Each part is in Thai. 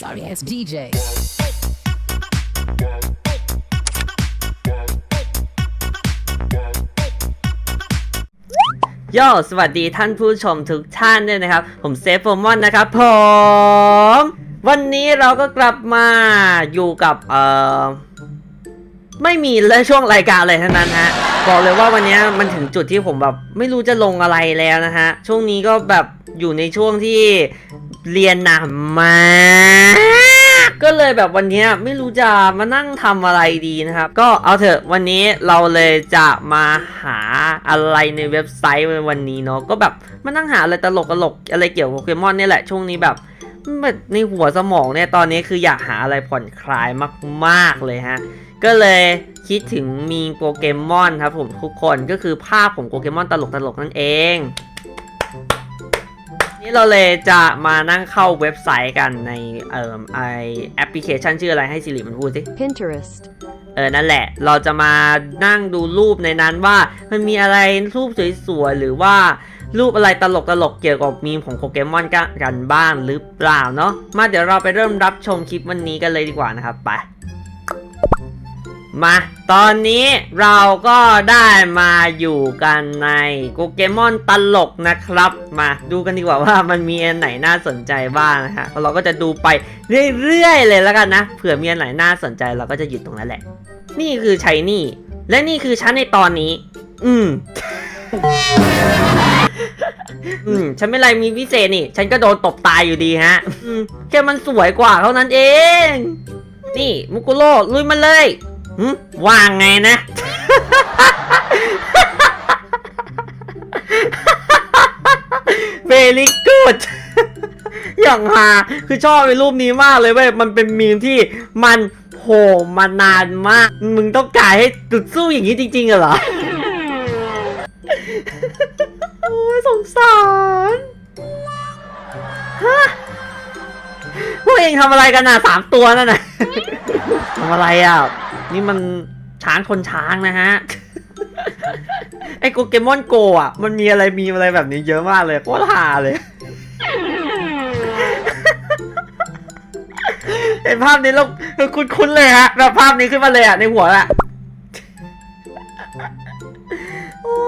sorry ass DJ. โยสวัสดีท่านผู้ชมทุกท่านด้วยนะครับ ผมเซฟโฟมอนนะครับผม วันนี้เราก็กลับมาอยู่กับ เอ่อ ไม่มีเลยช่วงรายการอะไรทั้งนั้นฮะ บอกเลยว่าวันนี้มันถึงจุดที่ผมแบบ ไม่รู้จะลงอะไรแล้วนะฮะ ช่วงนี้ก็แบบอยู่ในช่วงที่ เรียนหนักมากก็เลยแบบวันนี้ไม่รู้จะมานั่งทำอะไรดีนะครับ ก็เอาเถอะวันนี้เราเลยจะมาหาอะไรในเว็บไซต์ในวันนี้เนาะก็แบบมานั่งหาอะไรตลกตลกๆอะไรเกี่ยวกับโปเกมอนนี่แหละช่วงนี้แบบแบบในหัวสมองเนี่ยตอนนี้คืออยากหาอะไรผ่อนคลายมาก ๆ เลยฮะ ก็เลยคิดถึงมีโปเกมอนครับผมทุกคนก็คือภาพของโปเกมอนตลกๆนั่นเอง นี่เราเลยจะมานั่งเข้าเว็บไซต์กันในเอ่อไอแอปพลิเคชันชื่ออะไรให้สิริมันพูดสิ Pinterest. เออ นั่นแหละ เราจะมานั่งดูรูปในนั้นว่ามันมีอะไรรูปสวยๆ หรือว่ารูปอะไรตลกๆเกี่ยวกับมีมของโปเกมอนกันบ้างหรือเปล่าเนาะ มาเดี๋ยวเราไปเริ่มรับชมคลิปวันนี้กันเลยดีกว่านะครับ ไป มา ตอนนี้เราก็ได้มาอยู่กันในโปเกมอนตลกนะครับ มาดูกันดีกว่าว่ามันมีอันไหนน่าสนใจบ้างนะฮะเราก็จะดูไปเรื่อยๆเลยแล้วกันนะ เผื่อมีอันไหนน่าสนใจเราก็จะหยุดตรงนั้นแหละ นี่คือชัยนี่ และนี่คือฉันในตอนนี้ อืม อืม ฉันไม่ไรมีพิเศษนี่ ฉันก็โดนตบตายอยู่ดีฮะ อืม แค่มันสวยกว่าเท่านั้นเอง นี่มุกุโร่ลุยมาเลย ว่างไงนะเ e รี่กูดอย่างฮาคือชอบในรูปนี้มากเลยเว้ยมันเป็นมีมที่มันโผล่มานานมาก มึงต้องการให้ตุดสู้อย่างนี้จริงๆเหรอ โอ้ยสงสารฮะพวกเองทำอะไรกันน่ะสามตัวนั่นน่ะทำอะไรอะ นี่มันช้างชนช้างนะฮะ ไอ้โปเกมอนโกอะ มันมีอะไรมีอะไรแบบนี้เยอะมากเลยโคตรฮาเลย เห็นภาพนี้แล้วคุ้นๆเลยฮะ แบบภาพนี้ขึ้นมาเลยอะในหัวอะโอ้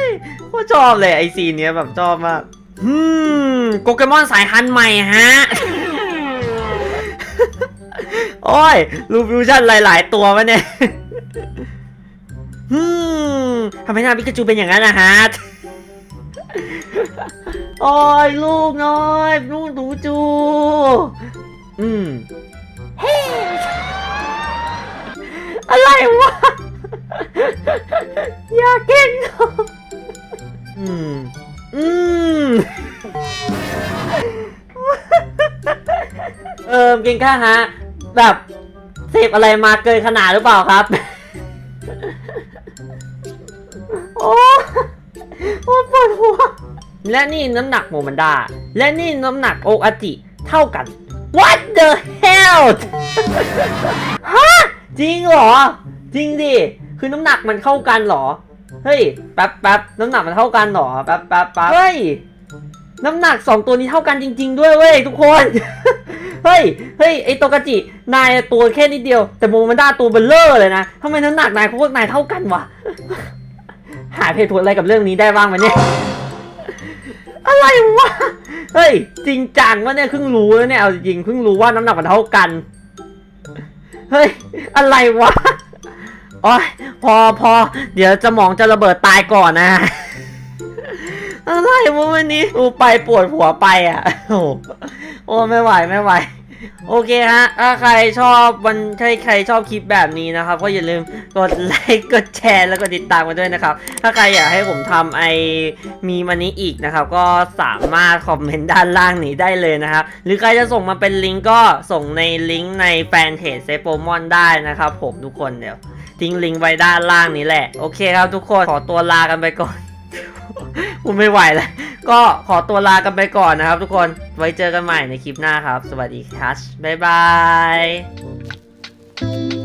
ยโคตรชอบเลยไอซีเนี้ยแบบชอบมาก อืมโปเกมอนสายพันใหม่ฮะ โอ้ยรูฟิวชั่นหลาย ๆ ตัววะเนี่ยอืมทำไมหน้าพิกาจูเป็นอย่างนั้นนะฮะโอ้ยลูกน้อยลูกหนูจู อืมเฮ้อะไรวะ อย่าเก่งอืม อืม เออเก่งข้าฮะ แบบเสพอะไรมาเกินขนาดหรือเปล่าครับ โอ้โอ้ปวดหัว และนี่น้ำหนักโมมันดา และนี่น้ำหนักโออาจิ เท่ากัน What the hell ฮะจริงเหรอ จริงดิ คือน้ำหนักมันเข้ากันเหรอ เฮ้ย แป๊บแป๊บน้ำหนักมันเท่ากันเหรอ แป๊บแป๊บแป๊บเฮ้ย น้ำหนักสองตัวนี้เท่ากันจริง ๆ ด้วยเว้ยทุกคน เฮ้ย เฮ้ย ไอโตกาจิ นายตัวแค่นิดเดียว แต่โมมันดาตัวเบลเลอร์เลยนะทำไมน้ำหนักนายพวกนายเท่ากันวะ หาเหตุผลอะไรกับเรื่องนี้ได้บ้างไหมเนี่ย อะไรวะ เฮ้ย จริงจังวะเนี่ยเพิ่งรู้แล้วเนี่ย เอาจริงเพิ่งรู้ว่าน้ำหนักมันเท่ากัน เฮ้ย อะไรวะอ้ยพอพอ เดี๋ยวจะมองจะระเบิดตายก่อนนะอะไรวะวันนี้อูไปปวดหัวไปอะโอ้ โอ้ไม่ไหวไม่ไหว โอเคฮะ ถ้าใครชอบวันใครใครชอบคลิปแบบนี้นะครับ ก็อย่าลืมกดไลค์กดแชร์แล้วก็ติดตามกันด้วยนะครับ ถ้าใครอยากให้ผมทำไอมีมันนี้อีกนะครับ ก็สามารถคอมเมนต์ด้านล่างนี้ได้เลยนะครับ หรือใครจะส่งมาเป็นลิงก์ก็ส่งในลิงก์ในแฟนเพจเซโปมอนได้นะครับ ผมทุกคนเดี๋ยวทิ้งลิงก์ไว้ด้านล่างนี้แหละ โอเคครับทุกคนขอตัวลากันไปก่อนกูไม่ไหวแล้วก็ขอตัวลากันไปก่อนนะครับทุกคน ไว้เจอกันใหม่ในคลิปหน้าครับ สวัสดีครับบ๊ายบาย